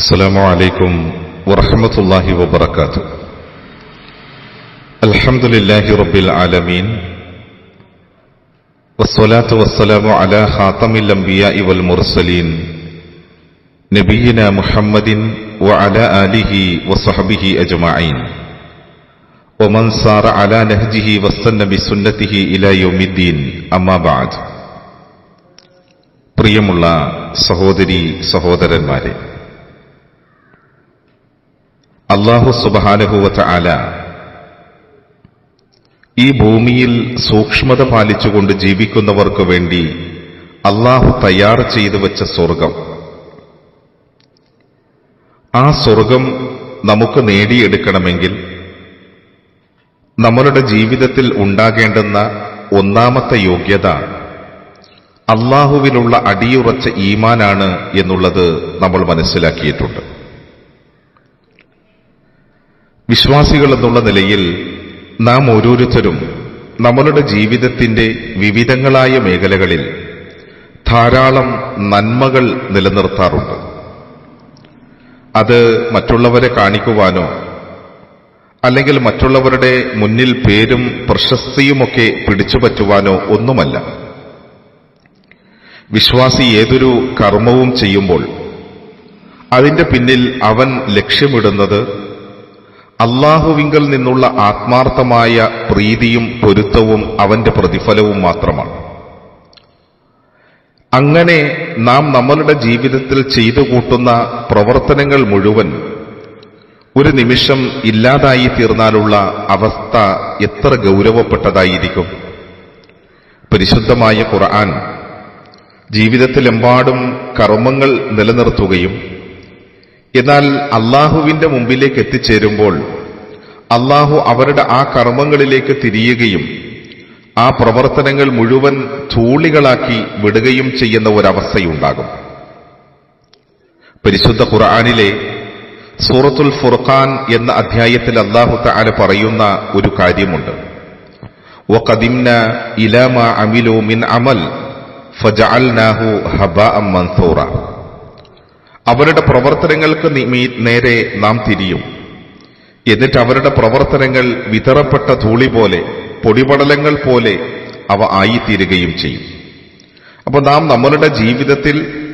السلام عليكم ورحمة الله وبركاته الحمد لله رب العالمين والصلاة والسلام على خاتم الأنبياء والمرسلين نبينا محمد وعلى آله وصحبه أجمعين ومن سار على نهجه واستنى بسنته إلى يوم الدين أما بعد പ്രിയമുള്ള സഹോദരി സഹോദരന്മാരെ അള്ളാഹു സുബാനുഭൂവത്ത ആല ഈ ഭൂമിയിൽ സൂക്ഷ്മത പാലിച്ചുകൊണ്ട് ജീവിക്കുന്നവർക്ക് വേണ്ടി അള്ളാഹു തയ്യാർ ചെയ്തു വെച്ച സ്വർഗം. ആ സ്വർഗം നമുക്ക് നേടിയെടുക്കണമെങ്കിൽ നമ്മളുടെ ജീവിതത്തിൽ ഉണ്ടാകേണ്ടുന്ന ഒന്നാമത്തെ യോഗ്യത അള്ളാഹുവിലുള്ള അടിയുറച്ച ഈമാനാണ് എന്നുള്ളത് നമ്മൾ മനസ്സിലാക്കിയിട്ടുണ്ട്. വിശ്വാസികൾ എന്നുള്ള നിലയിൽ നാം ഓരോരുത്തരും നമ്മളുടെ ജീവിതത്തിന്റെ വിവിധങ്ങളായ മേഖലകളിൽ ധാരാളം നന്മകൾ നിലനിർത്താറുണ്ട്. അത് മറ്റുള്ളവരെ കാണിക്കുവാനോ അല്ലെങ്കിൽ മറ്റുള്ളവരുടെ മുന്നിൽ പേരും പ്രശസ്തിയുമൊക്കെ പിടിച്ചുപറ്റുവാനോ ഒന്നുമല്ല. വിശ്വാസി ഏതൊരു കർമ്മവും ചെയ്യുമ്പോൾ അതിന്റെ പിന്നിൽ അവൻ ലക്ഷ്യമിടുന്നത് അള്ളാഹുവിങ്കൽ നിന്നുള്ള ആത്മാർത്ഥമായ പ്രീതിയും പൊരുത്തവും അവന്റെ പ്രതിഫലവും മാത്രമാണ്. അങ്ങനെ നാം നമ്മളുടെ ജീവിതത്തിൽ ചെയ്തു കൂട്ടുന്ന പ്രവർത്തനങ്ങൾ മുഴുവൻ ഒരു നിമിഷം ഇല്ലാതായി തീർന്നാലുള്ള അവസ്ഥ എത്ര ഗൗരവപ്പെട്ടതായിരിക്കും. പരിശുദ്ധമായ ഖുർആൻ ജീവിതത്തിലെമ്പാടും കർമ്മങ്ങൾ നിലനിർത്തുകയും എന്നാൽ അള്ളാഹുവിന്റെ മുമ്പിലേക്ക് എത്തിച്ചേരുമ്പോൾ അള്ളാഹു അവരുടെ ആ കർമ്മങ്ങളിലേക്ക് തിരിയുകയും ആ പ്രവർത്തനങ്ങൾ മുഴുവൻ ധൂളികളാക്കി വിടുകയും ചെയ്യുന്ന ഒരവസ്ഥയുണ്ടാകും. പരിശുദ്ധ ഖുർആാനിലെ സൂറത്തുൽ ഫുർഖാൻ എന്ന അധ്യായത്തിൽ അള്ളാഹു താല പറയുന്ന ഒരു കാര്യമുണ്ട്. അവരുടെ പ്രവർത്തനങ്ങൾക്ക് നേരെ നാം തിരിയും. എന്നിട്ട് അവരുടെ പ്രവർത്തനങ്ങൾ വിതറപ്പെട്ട ധൂളി പോലെ പൊടിപടലങ്ങൾ പോലെ അവ ആയിത്തീരുകയും ചെയ്യും. അപ്പോൾ നാം നമ്മളുടെ ജീവിതത്തിൽ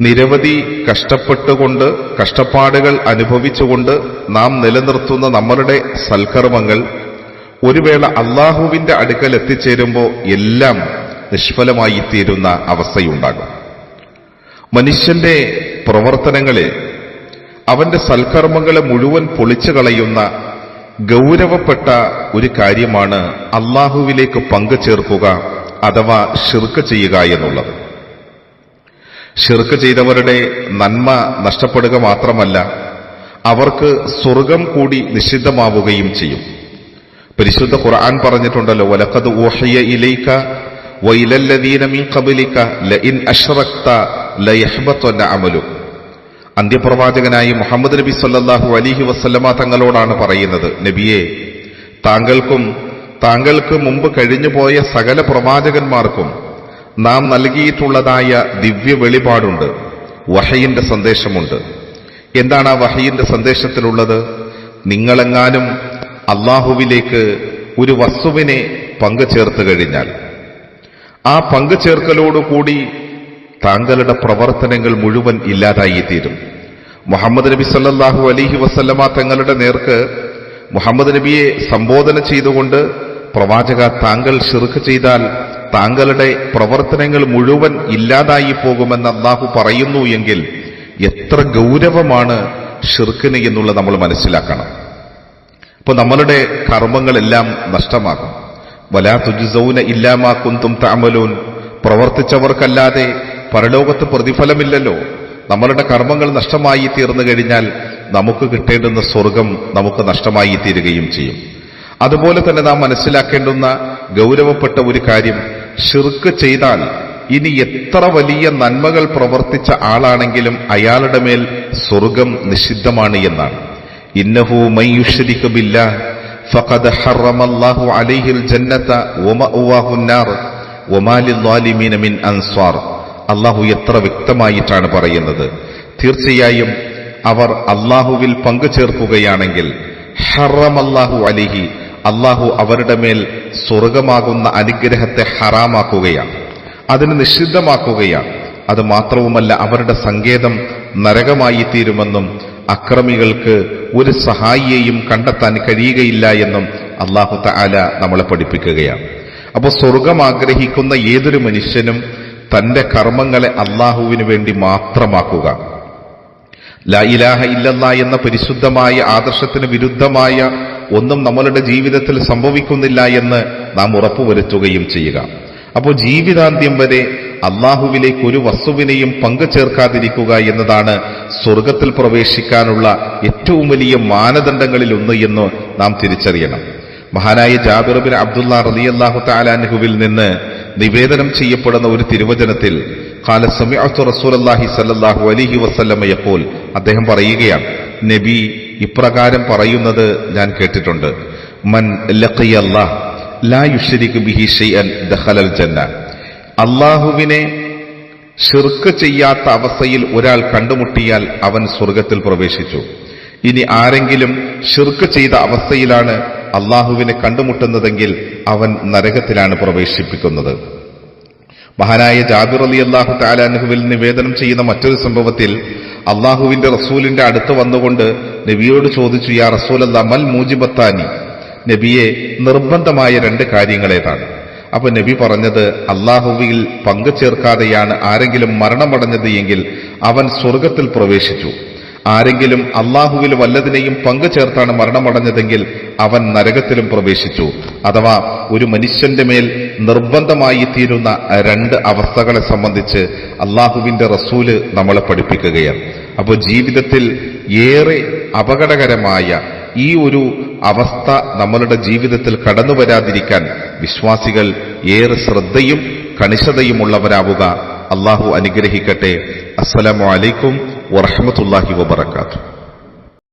നിരവധി കഷ്ടപ്പെട്ടുകൊണ്ട് കഷ്ടപ്പാടുകൾ അനുഭവിച്ചുകൊണ്ട് നാം നിലനിർത്തുന്ന നമ്മളുടെ സൽക്കർമ്മങ്ങൾ ഒരു വേള അള്ളാഹുവിന്റെ അടുക്കൽ എത്തിച്ചേരുമ്പോൾ എല്ലാം നിഷ്ഫലമായി തീരുന്ന അവസ്ഥയുണ്ടാകും. മനുഷ്യന്റെ പ്രവർത്തനങ്ങളെ അവന്റെ സൽക്കർമ്മങ്ങളെ മുഴുവൻ പൊളിച്ചു കളയുന്ന ഗൗരവപ്പെട്ട ഒരു കാര്യമാണ് അള്ളാഹുവിലേക്ക് പങ്കു ചേർക്കുക അഥവാ ഷിർക്ക് ചെയ്യുക എന്നുള്ളത്. ഷിർക്ക് ചെയ്തവരുടെ നന്മ നഷ്ടപ്പെടുക മാത്രമല്ല അവർക്ക് സ്വർഗം കൂടി നിഷിദ്ധമാവുകയും ചെയ്യും. പരിശുദ്ധ ഖുർആൻ പറഞ്ഞിട്ടുണ്ടല്ലോ വലക്കത് ഊഹയ ഇലൈക വൈലല്ലദീന മിൻ ഖബലിക ലഇൻ അഷ്റക്ത ലയഹ്ബത്തുന്ന അമലു. അന്ത്യപ്രവാചകനായി മുഹമ്മദ് നബി സല്ലാഹു അലിഹി വസല്ലമ തങ്ങളോടാണ് പറയുന്നത് നബിയെ താങ്കൾക്കും താങ്കൾക്ക് മുമ്പ് കഴിഞ്ഞുപോയ സകല പ്രവാചകന്മാർക്കും നാം നൽകിയിട്ടുള്ളതായ ദിവ്യ വെളിപാടുണ്ട് വഹയിന്റെ സന്ദേശമുണ്ട്. എന്താണ് ആ വഹയിന്റെ സന്ദേശത്തിലുള്ളത്? നിങ്ങളെങ്ങാനും അള്ളാഹുവിലേക്ക് ഒരു വസ്തുവിനെ പങ്കു ചേർത്ത് കഴിഞ്ഞാൽ ആ പങ്കു ചേർക്കലോടുകൂടി താങ്കളുടെ പ്രവർത്തനങ്ങൾ മുഴുവൻ ഇല്ലാതായിത്തീരും. മുഹമ്മദ് നബി സല്ലാഹു അലൈഹി വസല്ലമ തങ്ങളുടെ നേർക്ക് മുഹമ്മദ് നബിയെ സംബോധന ചെയ്തുകൊണ്ട് പ്രവാചക താങ്കൾ ഷിർക്ക് ചെയ്താൽ താങ്കളുടെ പ്രവർത്തനങ്ങൾ മുഴുവൻ ഇല്ലാതായി പോകുമെന്ന് അള്ളാഹു പറയുന്നു എങ്കിൽ എത്ര ഗൗരവമാണ് ഷിർക്കിന് എന്നുള്ളത് നമ്മൾ മനസ്സിലാക്കണം. അപ്പോൾ നമ്മളുടെ കർമ്മങ്ങളെല്ലാം നഷ്ടമാകും. വലാ തുജുസൗന ഇല്ലാമാക്കും കുന്തും താമലൂൻ പ്രവർത്തിച്ചവർക്കല്ലാതെ പരലോകത്ത് പ്രതിഫലമില്ലല്ലോ. നമ്മളുടെ കർമ്മങ്ങൾ നഷ്ടമായി തീർന്നു കഴിഞ്ഞാൽ നമുക്ക് കിട്ടേണ്ടുന്ന സ്വർഗം നമുക്ക് നഷ്ടമായി തീരുകയും ചെയ്യും. അതുപോലെ തന്നെ നാം മനസ്സിലാക്കേണ്ടുന്ന ഗൗരവപ്പെട്ട ഒരു കാര്യം ഷിർക്ക് ചെയ്താൽ ഇനി എത്ര വലിയ നന്മകൾ പ്രവർത്തിച്ച ആളാണെങ്കിലും അയാളുടെ മേൽ സ്വർഗം നിഷിദ്ധമാണ് എന്നാണ്. ഇന്നഹു മൈയുഷരിക്കു ബില്ല ഫഖദ് ഹറമല്ലാഹു അലൈഹിൽ ജന്നത ഒമ ഉവാഹുന്നാർ ഒമാലിൻ അൻസ്വാർ. അള്ളാഹു എത്ര വ്യക്തമായിട്ടാണ് പറയുന്നത്. തീർച്ചയായും അവർ അള്ളാഹുവിൽ പങ്കുചേർക്കുകയാണെങ്കിൽ ഹറമല്ലാഹു അലിഹി അള്ളാഹു അവരുടെ മേൽ സ്വർഗമാകുന്ന അനുഗ്രഹത്തെ ഹറാമാക്കുകയാണ്. അതിന് നിഷിദ്ധമാക്കുകയാണ്. അത് മാത്രവുമല്ല അവരുടെ സങ്കേതം നരകമായി തീരുമെന്നും അക്രമികൾക്ക് ഒരു സഹായിയെയും കണ്ടെത്താൻ കഴിയുകയില്ല എന്നും അള്ളാഹു തആല നമ്മളെ പഠിപ്പിക്കുകയാണ്. അപ്പോൾ സ്വർഗം ആഗ്രഹിക്കുന്ന ഏതൊരു മനുഷ്യനും തന്റെ കർമ്മങ്ങളെ അള്ളാഹുവിന് വേണ്ടി മാത്രമാക്കുക. ലാ ഇലാഹ ഇല്ലല്ല എന്ന പരിശുദ്ധമായ ആദർശത്തിന് വിരുദ്ധമായ ഒന്നും നമ്മളുടെ ജീവിതത്തിൽ സംഭവിക്കുന്നില്ല എന്ന് നാം ഉറപ്പുവരുത്തുകയും ചെയ്യുക. അപ്പോൾ ജീവിതാന്ത്യം വരെ അള്ളാഹുവിലേക്ക് ഒരു വസ്തുവിനെയും പങ്കു ചേർക്കാതിരിക്കുക എന്നതാണ് സ്വർഗത്തിൽ പ്രവേശിക്കാനുള്ള ഏറ്റവും വലിയ മാനദണ്ഡങ്ങളിൽ ഒന്ന് എന്ന് നാം തിരിച്ചറിയണം. മഹാനായ ജാബിർ ബിൻ അബ്ദുള്ള റളിയല്ലാഹു തആലാൻഹുവിൽ നിന്ന് നിവേദനം ചെയ്യപ്പെടുന്ന ഒരു തിരുവചനത്തിൽ അദ്ദേഹം പറയുകയാണ്. നബി ഇപ്രകാരം പറയുന്നത് ഞാൻ കേട്ടിട്ടുണ്ട്. മൻ ലാ ബിഹി ജന്ന അള്ളാഹുവിനെ ഷിർക്ക് ചെയ്യാത്ത അവസ്ഥയിൽ ഒരാൾ കണ്ടുമുട്ടിയാൽ അവൻ സ്വർഗത്തിൽ പ്രവേശിച്ചു. ഇനി ആരെങ്കിലും ഷിർക്ക് ചെയ്ത അവസ്ഥയിലാണ് അള്ളാഹുവിനെ കണ്ടുമുട്ടുന്നതെങ്കിൽ അവൻ നരകത്തിലാണ് പ്രവേശിപ്പിക്കുന്നത്. മഹാനായ ജാബിർ അലി അള്ളാഹു താലാനുഹുവിൽ നിവേദനം ചെയ്യുന്ന മറ്റൊരു സംഭവത്തിൽ അള്ളാഹുവിന്റെ റസൂലിന്റെ അടുത്ത് വന്നുകൊണ്ട് നബിയോട് ചോദിച്ചു യാ റസൂൽ മൽ മൂജിബത്താനി? നബിയെ നിർബന്ധമായ രണ്ട് കാര്യങ്ങളേതാണ്. അപ്പൊ നബി പറഞ്ഞത് അള്ളാഹുവിൽ പങ്കു ചേർക്കാതെയാണ് ആരെങ്കിലും മരണമടഞ്ഞത് എങ്കിൽ അവൻ സ്വർഗത്തിൽ പ്രവേശിച്ചു. ആരെങ്കിലും അള്ളാഹുവിൽ വല്ലതിനെയും പങ്കു ചേർത്താണ് മരണമടഞ്ഞതെങ്കിൽ അവൻ നരകത്തിലും പ്രവേശിച്ചു. അഥവാ ഒരു മനുഷ്യന്റെ മേൽ നിർബന്ധമായി തീരുന്ന രണ്ട് അവസ്ഥകളെ സംബന്ധിച്ച് അള്ളാഹുവിന്റെ റസൂൽ നമ്മളെ പഠിപ്പിക്കുകയാണ്. അപ്പോൾ ജീവിതത്തിൽ ഏറെ അപകടകരമായ ഈ ഒരു അവസ്ഥ നമ്മളുടെ ജീവിതത്തിൽ കടന്നു വരാതിരിക്കാൻ വിശ്വാസികൾ ഏറെ ശ്രദ്ധയും കണിശതയുമുള്ളവരാവുക. അള്ളാഹു അനുഗ്രഹിക്കട്ടെ. അസ്സലാമു ورحمة الله وبركاته.